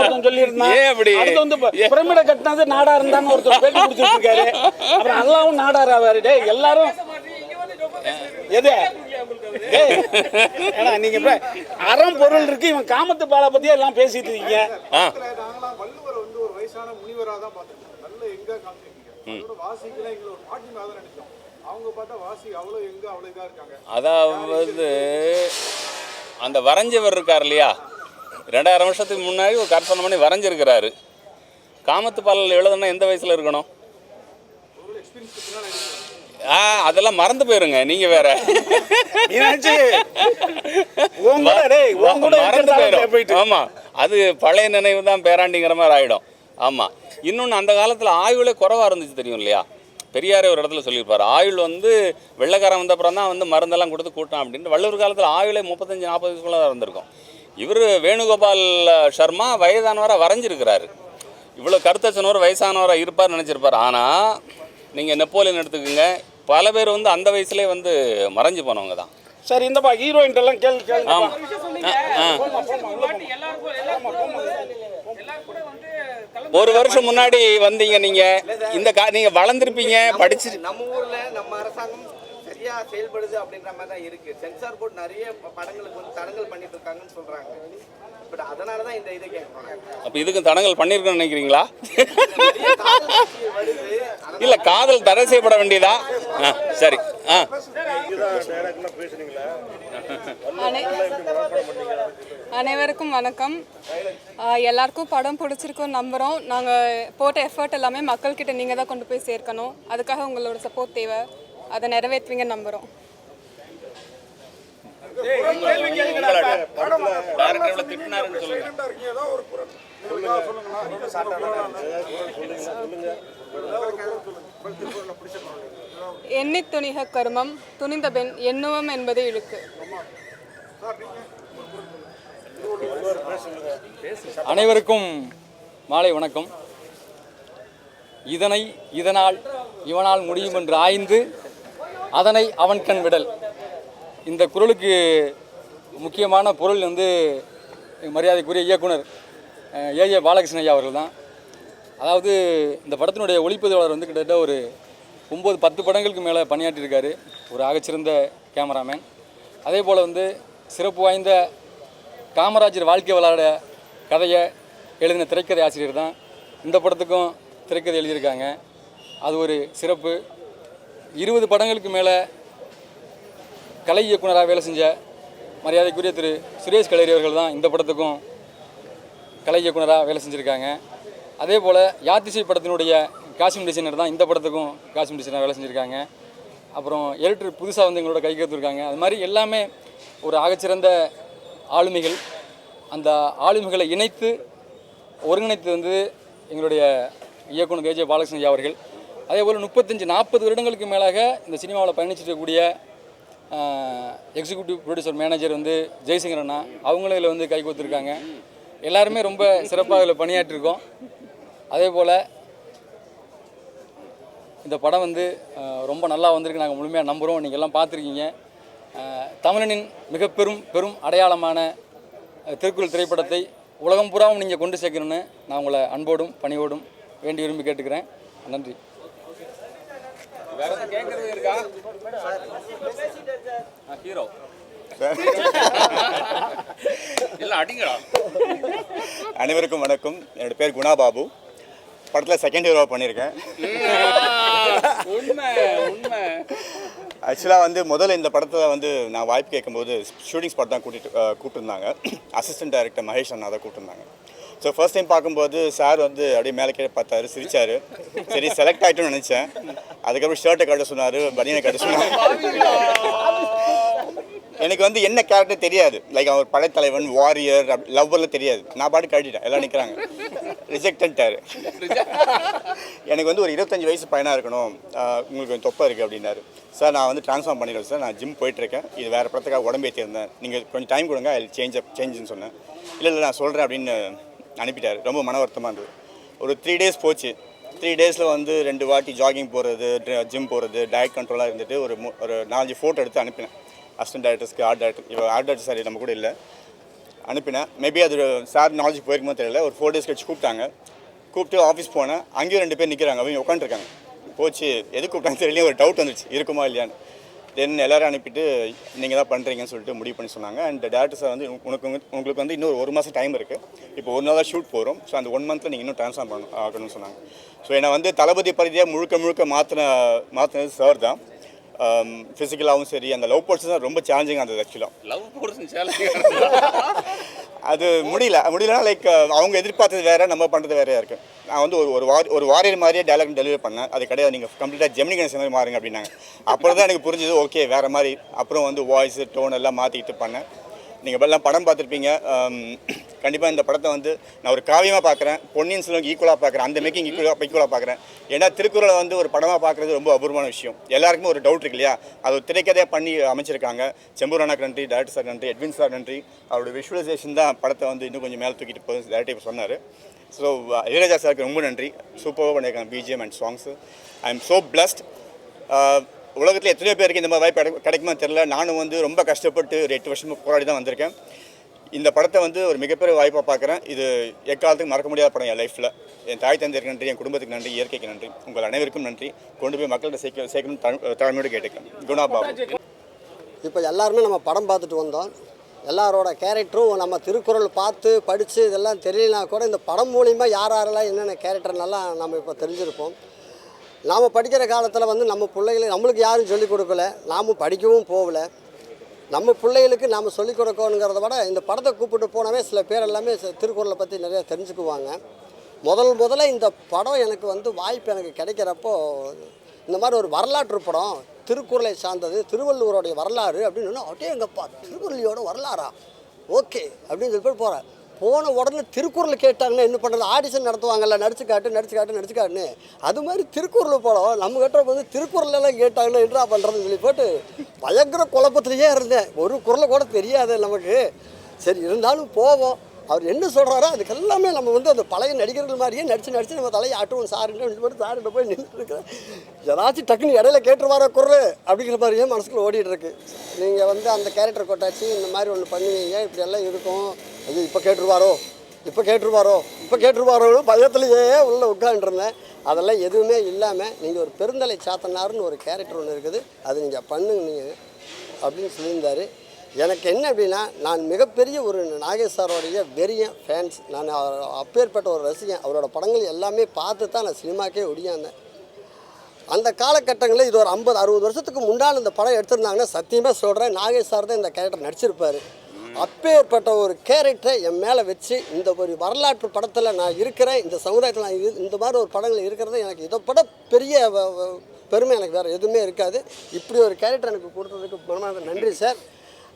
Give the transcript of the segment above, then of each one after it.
ஒருத்தன் சொல்லியிருந்தான். அடுத்து வந்து? பிரமிடை கட்டினது நாடா இருந்தான்னு ஒருத்தர் பேட்டி கொடுத்துட்டு இருக்காரு அப்புறம் அல்லாவும் நாடார் ஆவாரு. எல்லாரும் எது? நீங்க இப்ப அறம் பொருள் இருக்கு. இவன் காமத்து பாலை பத்தியே எல்லாம் பேசிட்டு இருக்காங்க. அதாவது அந்த வரைஞ்சவர் இருக்கார் இல்லையா? ரெண்டாயிரம் வருஷத்துக்கு முன்னாடி ஒரு கற்பனை பண்ணி வரைஞ்சிருக்கிறாரு. காமத்து பாலில் எழுதுனா எந்த வயசில் இருக்கணும்? ஆ அதெல்லாம் மறந்து போயிருங்க நீங்கள் வேற. மறந்து போயிடும் ஆமா அது பழைய நினைவு தான் பேராண்டிங்கிற மாதிரி ஆயிடும். ஆமா இன்னொன்று அந்த காலத்தில் ஆயுளே குறைவா இருந்துச்சு தெரியும் இல்லையா? பெரியாரே ஒரு இடத்துல சொல்லியிருப்பார் ஆயுள் வந்து வெள்ளைக்காரன் வந்த அப்புறம் தான் வந்து மருந்தெல்லாம் கொடுத்து கூட்டான் அப்படின்ட்டு. வள்ளுவர் காலத்தில் ஆயுளே முப்பத்தஞ்சு நாற்பது வயசுக்குள்ள தான் இருந்திருக்கும். இவர் வேணுகோபால் சர்மா வயதானவராக வரைஞ்சிருக்கிறாரு. இவ்வளோ கருத்தச்சனவர் வயசானவராக இருப்பார் நினச்சிருப்பார். ஆனால் நீங்கள் நெப்போலியன் எடுத்துக்கோங்க. பல பேர் வந்து அந்த வயசுலேயே வந்து மறைஞ்சு போனவங்க தான். சரி இந்தப்பா ஹீரோயின் எல்லாம் கேள்வி கேள்வி ஆமாம் ஆ ஒரு வருஷம் முன்னாடி வந்தீங்க நீங்க. இந்த கா நீங்க வளர்ந்துருப்பீங்க படிச்சு நம்ம ஊர்ல நம்ம அரசாங்கம் சரியா செயல்படுது அப்படின்ற மாதிரி தான் இருக்கு. சென்சார் போர்டு நிறைய படங்களுக்கு வந்து தடங்கல் பண்ணிட்டு இருக்காங்கன்னு சொல்றாங்க. பட் அதனால தான் இந்த இதை கேட்கணும் அப்ப இதுக்கு தடங்கல் பண்ணிருக்கேன்னு நினைக்கிறீங்களா? இல்ல காதல் தடை செய்யப்பட வேண்டியதா? ஆ, சரி. ஆ. அனை- அனைவருக்கும் வணக்கம். எல்லாருக்கும் படம் பிடிச்சிருக்கும்னு நம்புகிறோம் நாங்கள் போட்ட எஃபர்ட் எல்லாமே மக்கள்கிட்ட நீங்கள் தான் கொண்டு போய் சேர்க்கணும். அதுக்காக உங்களோட சப்போர்ட் தேவை. அதை நிறைவேற்றுவீங்கன்னு நம்புகிறோம் எண்ணி துணிக கருமம் துணிந்த பெண் எண்ணுவம் என்பது இழுக்கு. அனைவருக்கும் மாலை வணக்கம். இதனை இதனால் இவனால் முடியும் என்று ஆய்ந்து அதனை அவன் கண் விடல். இந்த குரலுக்கு முக்கியமான பொருள் வந்து மரியாதைக்குரிய இயக்குனர் ஏஏ பாலகிருஷ்ணன் ஐயா அவர்கள் தான் அதாவது இந்த படத்தினுடைய ஒளிப்பதிவாளர் வந்து கிட்டத்தட்ட ஒரு ஒம்பது பத்து படங்களுக்கு மேலே பணியாற்றியிருக்காரு. ஒரு ஆகச்சிறந்த கேமராமேன். அதே போல் வந்து சிறப்பு வாய்ந்த காமராஜர் வாழ்க்கை விளையாட கதையை எழுதின திரைக்கதை ஆசிரியர் தான் இந்த படத்துக்கும் திரைக்கதை எழுதியிருக்காங்க. அது ஒரு சிறப்பு. இருபது படங்களுக்கு மேலே கலை இயக்குனராக வேலை செஞ்ச மரியாதைக்குரிய திரு சுரேஷ் கலேரி அவர்கள் தான் இந்த படத்துக்கும் கலை இயக்குனராக வேலை செஞ்சுருக்காங்க. அதே போல் யாத்திசை படத்தினுடைய காஸ்டியூம் டிசைனர் தான் இந்த படத்துக்கும் காஸ்டியூம் டிசைனர் வேலை செஞ்சுருக்காங்க. அப்புறம் எடிட்டர் புதுசாக வந்து எங்களோட கை கற்றுருக்காங்க அது மாதிரி எல்லாமே ஒரு ஆகச்சிறந்த ஆளுமைகள். அந்த ஆளுமைகளை இணைத்து ஒருங்கிணைத்து வந்து எங்களுடைய இயக்குனர் கேஜே பாலகிருஷ்ணன் அவர்கள் அதே போல் முப்பத்தஞ்சு நாற்பது வருடங்களுக்கு மேலாக இந்த சினிமாவில் பயணிச்சிருக்கக்கூடிய எக்ஸிக்யூட்டிவ் ப்ரொடியூசர் மேனேஜர் வந்து ஜெய்சங்கர் அண்ணா அவங்களும் இதில் வந்து கை கோத்துருக்காங்க எல்லாருமே ரொம்ப சிறப்பாக இதில் பணியாற்றிருக்கோம். அதே போல் இந்த படம் வந்து ரொம்ப நல்லா வந்திருக்கு. நாங்கள் முழுமையாக நம்புகிறோம் நீங்கள் எல்லாம் பார்த்துருக்கீங்க. தமிழனின் மிக பெரும் பெரும் அடையாளமான திருக்குறள் திரைப்படத்தை உலகம் பூராவும் நீங்கள் கொண்டு சேர்க்கணும்னு நான் உங்களை அன்போடும் பணியோடும் வேண்டி விரும்பி கேட்டுக்கிறேன். நன்றி. வேற இருக்கா? ஹீரோ அனைவருக்கும் வணக்கம். என்னோட பேர் குணா பாபு. படத்தில் செகண்ட் ஹீரோ பண்ணியிருக்கேன் உண்மை உண்மை. ஆக்சுவலாக வந்து முதல்ல இந்த படத்தில் வந்து நான் வாய்ப்பு கேட்கும்போது ஷூட்டிங் ஸ்பாட் தான் கூட்டிட்டு அஹ், கூப்பிட்டுருந்தாங்க. அசிஸ்டன்ட் டைரக்டர் மகேஷ் அண்ணா தான் கூப்பிட்டுருந்தாங்க. ஸோ ஃபர்ஸ்ட் டைம் பார்க்கும்போது சார் வந்து அப்படியே மேலே கீழே பார்த்தாரு சிரிச்சார். சரி செலக்ட் ஆகிட்டோம்னு நினச்சேன். அதுக்கப்புறம் ஷர்ட்டை கட்ட சொன்னார் பனியனை கட்ட சொன்னார். எனக்கு வந்து என்ன கேரக்டர் தெரியாது. லைக் அவர் படைத்தலைவன் வாரியர் லவ்வர்லாம் தெரியாது. நான் பாட்டு கட்டிட்டேன் எல்லாம் நிற்கிறாங்க ரிஜெக்டன்ட்டார் எனக்கு வந்து ஒரு இருபத்தஞ்சி வயசு பையனாக இருக்கணும். உங்களுக்கு கொஞ்சம் தொப்பை இருக்குது அப்படின்னாரு. சார் நான் வந்து ட்ரான்ஸ்ஃபார்ம் பண்ணிடுவேன் சார் நான் ஜிம் போயிட்டுருக்கேன். இது வேறு படத்துக்காக உடம்பேற்றிருந்தேன் நீங்கள் கொஞ்சம் டைம் கொடுங்க அது சேஞ்ச் அப் சேஞ்சுன்னு சொன்னேன். இல்லை இல்லை நான் சொல்கிறேன் அப்படின்னு அனுப்பிட்டார். ரொம்ப மன வருத்தமாக இருந்தது. ஒரு த்ரீ டேஸ் போச்சு. த்ரீ டேஸில் வந்து ரெண்டு வாட்டி ஜாகிங் போகிறது ஜிம் போகிறது டயட் கண்ட்ரோலாக இருந்துட்டு ஒரு ஒரு நாலஞ்சு ஃபோட்டோ எடுத்து அனுப்பினேன். அசிஸ்டன்ட் டேரக்டர்ஸ்க்கு ஆர்ட் டேரக்டர் இவ ஆர்ட் டேரக்டர் சார் நம்ம கூட இல்லை. அனுப்பினேன். மேபி அது சார் நாலேஜ் போயிருக்குமோ தெரியல. ஒரு ஃபோர் டேஸ் கழிச்சு கூப்பிட்டாங்க. கூப்பிட்டு ஆஃபீஸ் போனேன். அங்கேயும் ரெண்டு பேர் நிற்கிறாங்க அவங்க உட்காந்துருக்காங்க போச்சு. எது கூப்பிட்டாங்க தெரியல ஒரு டவுட் வந்துச்சு. இருக்குமா இல்லையான்னு. தென் எல்லோரும் அனுப்பிட்டு நீங்கள் தான் பண்ணுறீங்கன்னு சொல்லிட்டு முடிவு பண்ணி சொன்னாங்க. அண்ட் டேரக்டர் சார் வந்து உனக்கு உங்களுக்கு வந்து இன்னொரு ஒரு மாதம் டைம் இருக்குது இப்போ ஒரு நாள் தான் ஷூட் போகிறோம் ஸோ அந்த ஒன் மந்த்தில் நீங்கள் இன்னும் ட்ரான்ஸ்ஃபார்ம் பண்ண ஆகணும்னு சொன்னாங்க. ஸோ என்னை வந்து தளபதி பரிதியாக முழுக்க முழுக்க மாற்றின மாற்றினது சார் தான். ஃபிசிக்கலாகவும் சரி அந்த லவ் போர்ட்ஸ் தான் ரொம்ப சேலஞ்சிங்காக இருந்தது ஆக்சுவலாக லவ் போர்ஷன் அது முடியல. முடியலனா லைக் அவங்க எதிர்பார்த்தது வேற நம்ம பண்ணுறது வேறையா இருக்கு. நான் வந்து ஒரு ஒரு வார் ஒரு வாரியர் மாதிரியே டேலாக் டெலிவரி பண்ணேன். அது கிடையாது. நீங்கள் கம்ப்ளீட்டாக ஜெமினி கணேசன் மாதிரி மாறுங்க அப்படின்னாங்க. அப்புறம் தான் எனக்கு புரிஞ்சது ஓகே வேற மாதிரி. அப்புறம் வந்து வாய்ஸ் டோன் எல்லாம் மாற்றிக்கிட்டு பண்ணேன். நீங்கள் எல்லாம் படம் பார்த்துருப்பீங்க. கண்டிப்பாக இந்த படத்தை வந்து நான் ஒரு காவியமாக பார்க்குறேன். பொன்னியின் செல்வன் ஈக்குவலாக பார்க்குறேன். அந்த மேக்கிங் ஈக்குவலாக ஈக்குவலாக பார்க்குறேன். ஏன்னா திருக்குறளை வந்து ஒரு படமாக பார்க்குறது ரொம்ப அபூர்வமான விஷயம். எல்லாருக்குமே ஒரு டவுட் இருக்கு இல்லையா? அது ஒரு திரைக்கதையாக பண்ணி அமைச்சிருக்காங்க. செம்பூரானாக்கு நன்றி டேரக்டர் சார் நன்றி எட்வின் சார் நன்றி. அவரோட விஷுவலைசேஷன் தான் படத்தை வந்து இன்னும் கொஞ்சம் மேலே தூக்கிட்டு போகுது டேரக்டர் சொன்னார். ஸோ இளையராஜா சாருக்கு ரொம்ப நன்றி. சூப்பராக பண்ணியிருக்காங்க BGM and songs I am so blessed உலகத்தில் எத்தனையோ பேருக்கு இந்த மாதிரி வாய்ப்பு கிடை- கிடைக்குமா நானும் வந்து ரொம்ப கஷ்டப்பட்டு ஒரு எட்டு வருஷமாக போராடி தான் வந்திருக்கேன். இந்த படத்தை வந்து ஒரு மிகப்பெரிய வாய்ப்பாக பார்க்குறேன். இது எக்காலத்துக்கு மறக்க முடியாத படம் என் லைஃப்பில் என் தாய் தந்தையருக்கு நன்றி என் குடும்பத்துக்கு நன்றி இயற்கைக்கு நன்றி. உங்கள் அனைவருக்கும் நன்றி. கொண்டு போய் மக்கள்கிட்ட சேர்க்க சேர்க்கணும் தலைமையோடு தாழ்மையோடு குணா பாபு. இப்போ எல்லாருமே நம்ம படம் பார்த்துட்டு வந்தோம். எல்லாரோட கேரக்டரும் நம்ம திருக்குறள் பார்த்து படித்து இதெல்லாம் தெரியலனா கூட இந்த படம் மூலிமா யார் யாரெல்லாம் என்னென்ன கேரக்டர்னெல்லாம் நம்ம இப்போ தெரிஞ்சிருப்போம். நாம் படிக்கிற காலத்தில் வந்து நம்ம பிள்ளைகளை நம்மளுக்கு யாரும் சொல்லிக் கொடுக்கல. நாமும் படிக்கவும் போகல. நம்ம பிள்ளைகளுக்கு நாம் சொல்லிக் கொடுக்கணுங்கிறத விட இந்த படத்தை கூப்பிட்டு போனவே சில பேர் எல்லாமே திருக்குறளை பற்றி நிறையா தெரிஞ்சுக்குவாங்க. முதல் முதல்ல இந்த படம் எனக்கு வந்து வாய்ப்பு எனக்கு கிடைக்கிறப்போ இந்த மாதிரி ஒரு வரலாற்று படம் திருக்குறளை சார்ந்தது திருவள்ளுவருடைய வரலாறு அப்படின்னு சொன்னா, அப்படியே எங்கப்பா திருக்குறளியோட வரலாறா? ஓகே அப்படின்னு சொல்லி போய் போகிறேன் போன உடனே திருக்குறள் கேட்டாங்கன்னா என்ன பண்ணுறது ஆடிஷன் நடத்துவாங்கல்ல நடிச்சு காட்டு நடிச்சு காட்டு நடிச்சு காட்டுன்னு. அது மாதிரி திருக்குறள் படம் நம்ம கிட்ட வந்து திருக்குறள் எல்லாம் கேட்டாங்கன்னா என்ன பண்ணுறதுன்னு சொல்லி போட்டு பயங்கர குழப்பத்திலேயே இருந்தேன். ஒரு குரலை கூட தெரியாது நமக்கு. சரி இருந்தாலும் போவோம். அவர் என்ன சொல்கிறாரோ அதுக்கு எல்லாமே நம்ம வந்து அந்த பழைய நடிகர்கள் மாதிரியே நடிச்சு நடிச்சு நம்ம தலையை ஆட்டுவோம். சாருன்னு போட்டு சாருகிட்ட போய் நின்றுருக்கிறேன் ஏதாச்சும் டக்குன்னு இடையில கேட்டுருவாரோ குரல்? அப்படிங்கிற மாதிரியே மனசுக்குள்ள ஓடிட்டுருக்கு நீங்கள் வந்து அந்த கேரக்டர் கொட்டாச்சு இந்த மாதிரி ஒன்று பண்ணுவீங்க. இப்படி எல்லாம் இருக்கும். அது இப்போ கேட்டுருவாரோ இப்போ கேட்டுருவாரோ இப்போ கேட்டுருவாரோன்னு பயத்துலேயே உள்ளே உட்காந்துருந்தேன் அதெல்லாம் எதுவுமே இல்லாமல் நீங்கள் ஒரு பெருந்தலை சாத்தனாருன்னு ஒரு கேரக்டர் ஒன்று இருக்குது. அது நீங்கள் பண்ணுங்க நீங்கள் அப்படின்னு சொல்லியிருந்தார். எனக்கு என்ன அப்படின்னா நான் மிகப்பெரிய ஒரு நாகேஷ் சாரோடைய வெறிய ஃபேன்ஸ் நான் அவர் அப்பேற்பட்ட ஒரு ரசிகன். அவரோட படங்கள் எல்லாமே பார்த்து தான் நான் சினிமாக்கே ஒடியாந்தேன். அந்த காலகட்டங்களில் இது ஒரு ஐம்பது அறுபது வருஷத்துக்கு முன்னால் இந்த படம் எடுத்திருந்தாங்கன்னா சத்தியமாக சொல்கிறேன் நாகேஷ் சார் தான் இந்த கேரக்டர் நடிச்சிருப்பார். அப்பேற்பட்ட ஒரு கேரக்டரை என் மேலே வச்சு இந்த ஒரு வரலாற்று படத்தில் நான் இருக்கிறேன் இந்த சமுதாயத்தில் நான் இரு- இந்த மாதிரி ஒரு படங்கள் இருக்கிறது எனக்கு இதை விட பெரிய வ- பெருமை எனக்கு வேறு எதுவுமே இருக்காது. இப்படி ஒரு கேரக்டர் எனக்கு கொடுத்ததுக்கு மனமார்ந்த நன்றி சார்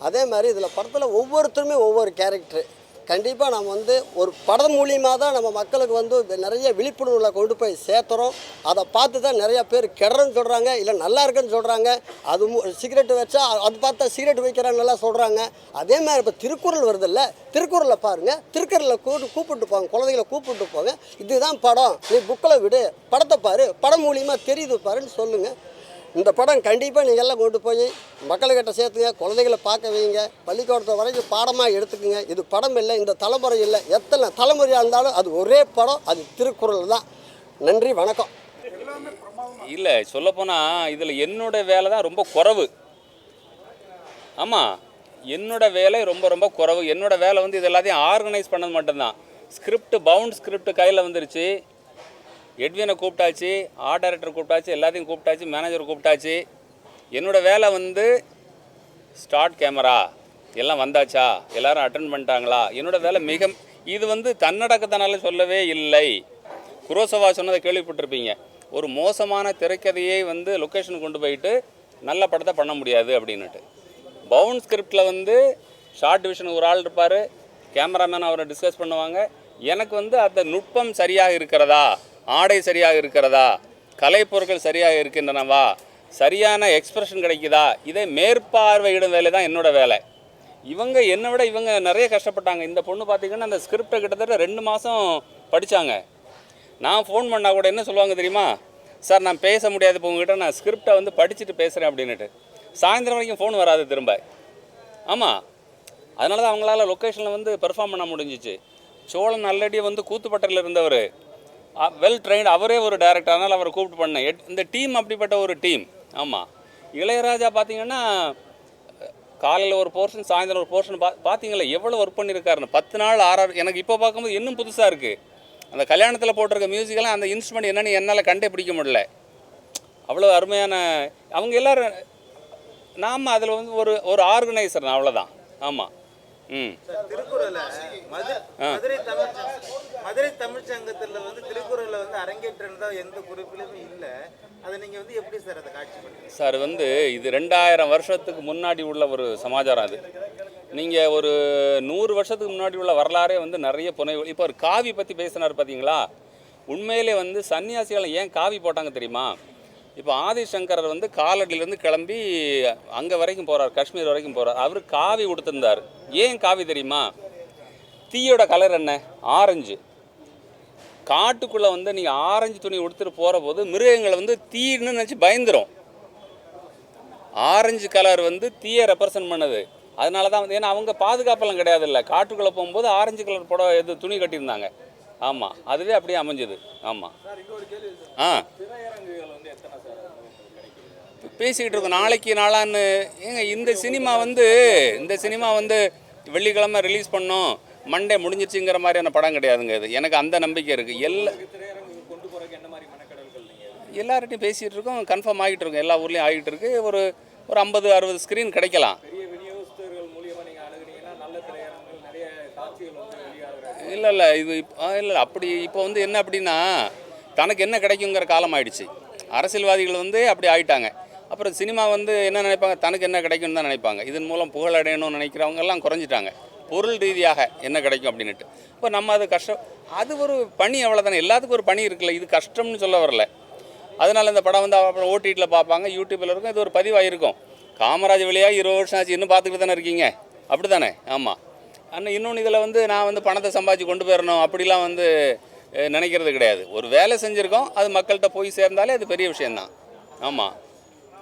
அதே மாதிரி இதில் படத்தில் ஒவ்வொருத்தருமே ஒவ்வொரு கேரக்டரு கண்டிப்பாக நம்ம வந்து ஒரு படம் மூலியமாக தான் நம்ம மக்களுக்கு வந்து நிறைய விழிப்புணர்வுகளை கொண்டு போய் சேர்த்துறோம். அதை பார்த்து தான் நிறையா பேர் கெடுறன்னு சொல்கிறாங்க இல்லை நல்லா இருக்குன்னு சொல்கிறாங்க அது சிகரெட் வச்சா அது பார்த்தா சிகரெட் வைக்கிறாங்க நல்லா சொல்கிறாங்க அதே மாதிரி இப்போ திருக்குறள் வருதில்ல திருக்குறளை பாருங்கள் திருக்குறளை கூட்டு கூப்பிட்டு போங்க குழந்தைகளை கூப்பிட்டு போங்க. இதுதான் படம். நீ புக்கில் விடு படத்தை பாரு படம் மூலியமாக தெரியுது பாருன்னு சொல்லுங்கள் இந்த படம் கண்டிப்பாக நீங்கள் எல்லாம் கொண்டு போய் மக்கள்கிட்ட சேர்த்துங்க குழந்தைகளை பார்க்க வைங்க பள்ளிக்கூடத்தை வரைக்கும் பாடமாக எடுத்துக்கோங்க. இது படம் இல்லை இந்த தலைமுறை இல்லை. எத்தனை தலைமுறையாக இருந்தாலும் அது ஒரே படம் அது திருக்குறள் தான். நன்றி வணக்கம். இல்லை சொல்லப்போனால் இதில் என்னோட வேலை தான் ரொம்ப குறவு. ஆமாம் என்னோட வேலை ரொம்ப ரொம்ப குறைவு. என்னோட வேலை வந்து இது எல்லாத்தையும் ஆர்கனைஸ் பண்ணது மட்டும்தான். ஸ்கிரிப்ட் பவுண்ட் ஸ்கிரிப்ட் கையில் வந்துருச்சு. எட்வினை கூப்பிட்டாச்சு ஆர்ட் டைரக்டர் கூப்பிட்டாச்சு எல்லாத்தையும் கூப்பிட்டாச்சு மேனேஜர் கூப்பிட்டாச்சு. என்னோடய வேலை வந்து ஸ்டார்ட் கேமரா எல்லாம் வந்தாச்சா? எல்லாரும் அட்டன் பண்ணிட்டாங்களா? என்னோட வேலை மிக இது வந்து தன்னடக்கத்தனால சொல்லவே இல்லை. குரோசவா சொன்னதை கேள்விப்பட்டிருப்பீங்க. ஒரு மோசமான திரைக்கதையை வந்து லொக்கேஷன் கொண்டு போயிட்டு நல்ல படத்தை பண்ண முடியாது அப்படின்னுட்டு. பவுன் ஸ்கிரிப்டில் வந்து ஷார்ட் டிவிஷன் ஒரு ஆள் இருப்பார் கேமராமேன் அவரை டிஸ்கஸ் பண்ணுவாங்க. எனக்கு வந்து அந்த நுட்பம் சரியாக இருக்கிறதா? ஆடை சரியாக இருக்கிறதா? கலைப்பொருட்கள் சரியாக இருக்கின்றனவா? சரியான எக்ஸ்பிரஷன் கிடைக்குதா? இதை மேற்பார்வையிடும் வேலை தான் என்னோட வேலை. இவங்க என்னை விட இவங்க நிறைய கஷ்டப்பட்டாங்க. இந்த பொண்ணு பார்த்தீங்கன்னா அந்த ஸ்கிரிப்டை கிட்டத்தட்ட ரெண்டு மாதம் படித்தாங்க நான் ஃபோன் பண்ணால் கூட என்ன சொல்லுவாங்க தெரியுமா? சார் நான் பேச முடியாது. இப்போ உங்ககிட்ட நான் ஸ்கிரிப்டை வந்து படிச்சுட்டு பேசுகிறேன் அப்படின்னுட்டு. சாயந்தரம் வரைக்கும் ஃபோன் வராது திரும்ப. ஆமாம் அதனால தான் அவங்களால லொக்கேஷனில் வந்து பெர்ஃபார்ம் பண்ண முடிஞ்சிச்சு. சோழன் ஆல்ரெடி வந்து கூத்துப்பட்டையில் இருந்தவர். வெல் ட்ரெயின் அவரே ஒரு டேரக்டர் அதனால் அவரை கூப்பிட்டு பண்ணேன். இந்த டீம் அப்படிப்பட்ட ஒரு டீம் ஆமாம் இளையராஜா பார்த்தீங்கன்னா காலையில் ஒரு போர்ஷன் சாயந்தரம் ஒரு போர்ஷன் பா பார்த்தீங்களா எவ்வளோ ஒர்க் பண்ணியிருக்காருன்னு பத்து நாள் ஆறாறு எனக்கு இப்போ பார்க்கும்போது இன்னும் புதுசாக இருக்குது அந்த கல்யாணத்தில் போட்டிருக்க மியூசிக்கெல்லாம் அந்த இன்ஸ்ட்ருமெண்ட் என்னன்னு என்னால் கண்டே பிடிக்க முடியல. அவ்வளோ அருமையான அவங்க எல்லாரும் நாம் அதில் வந்து ஒரு ஒரு ஆர்கனைசர் அவ்வளோதான் ஆமாம் திருக்குறளை மது மதுரை தமிழ் மதுரை தமிழ் சங்கத்துல வந்து திருக்குறளை வந்து அரங்கேற்றதா எந்த குறிப்பிலுமே இல்லை. அதை நீங்க வந்து எப்படி சார் அதை காட்சிப்படுத்துறீங்க சார் வந்து இது ரெண்டாயிரம் வருஷத்துக்கு முன்னாடி உள்ள ஒரு சமாச்சாரம் அது. நீங்கள் ஒரு நூறு வருஷத்துக்கு முன்னாடி உள்ள வரலாறே வந்து நிறைய புனை இப்போ ஒரு காவி பற்றி பேசினார் பார்த்தீங்களா உண்மையிலே வந்து சன்னியாசிகளை ஏன் காவி போட்டாங்க தெரியுமா? இப்போ ஆதிசங்கரர் வந்து காலடியிலேருந்து கிளம்பி அங்கே வரைக்கும் போகிறார் காஷ்மீர் வரைக்கும் போகிறார் அவர் காவி கொடுத்துருந்தார் ஏன் காவி தெரியுமா? தீயோட கலர் என்ன? ஆரஞ்சு காட்டுக்குள்ளே வந்து நீங்கள் ஆரஞ்சு துணி உடுத்துட்டு போகிற போது மிருகங்களை வந்து தீன்னு நினச்சி பயந்துரும். ஆரஞ்சு கலர் வந்து தீயை ரெப்ரசன்ட் பண்ணுது. அதனால தான் வந்து ஏன்னா அவங்க பாதுகாப்பெல்லாம் கிடையாதுல்ல. காட்டுக்குள்ளே போகும்போது ஆரஞ்சு கலர் புடவை எது துணி கட்டியிருந்தாங்க. ஆமாம் அதுவே அப்படியே அமைஞ்சது. ஆமாம் ஆ. பேசிக்கிட்டு இருக்கோம். நாளைக்கு நாளான்னு. ஏங்க இந்த சினிமா வந்து இந்த சினிமா வந்து வெள்ளிக்கிழமை ரிலீஸ் பண்ணோம். மண்டே முடிஞ்சிச்சுங்கிற மாதிரியான படம் கிடையாதுங்க இது. எனக்கு அந்த நம்பிக்கை இருக்குது எல்லா எல்லார்கிட்டையும் பேசிகிட்டு இருக்கோம். கன்ஃபார்ம் ஆகிட்டு இருக்கோம். எல்லா ஊர்லேயும் ஆகிட்டு இருக்கு. ஒரு ஒரு ஐம்பது அறுபது ஸ்க்ரீன் கிடைக்கலாம். இல்லை இல்லை. இது இல்லை. அப்படி இப்போ வந்து என்ன அப்படின்னா தனக்கு என்ன கிடைக்குங்கிற காலம் ஆயிடுச்சு. அரசியல்வாதிகள் வந்து அப்படி ஆயிட்டாங்க. அப்புறம் சினிமா வந்து என்ன நினைப்பாங்க? தனக்கு என்ன கிடைக்கும்னு தான் நினைப்பாங்க. இதன் மூலம் புகழ் அடையணும்னு நினைக்கிறவங்க எல்லாம் குறைஞ்சிட்டாங்க. பொருள் ரீதியாக என்ன கிடைக்கும் அப்படின்னுட்டு. இப்போ நம்ம அது கஷ்டம் அது ஒரு பணி அவ்வளோதானே எல்லாத்துக்கும் ஒரு பணி இருக்குல்ல. இது கஷ்டம்னு சொல்ல வரல. அதனால் இந்த படம் வந்து அப்புறம் ஓடிடியில் பார்ப்பாங்க. யூடியூப்பில் இருக்கும். இது ஒரு பதிவாக இருக்கும் காமராஜ் வழியாக இருபது வருஷம் ஆச்சு. இன்னும் பார்த்துக்கிட்டு தானே இருக்கீங்க? அப்படி தானே ஆமாம் ஆனால் இன்னொன்று இதில் வந்து நான் வந்து பணத்தை சம்பாதிச்சு கொண்டு போயிடணும். அப்படிலாம் வந்து நினைக்கிறது கிடையாது. ஒரு வேலை செஞ்சுருக்கோம் அது மக்கள்கிட்ட போய் சேர்ந்தாலே அது பெரிய விஷயந்தான் ஆமாம்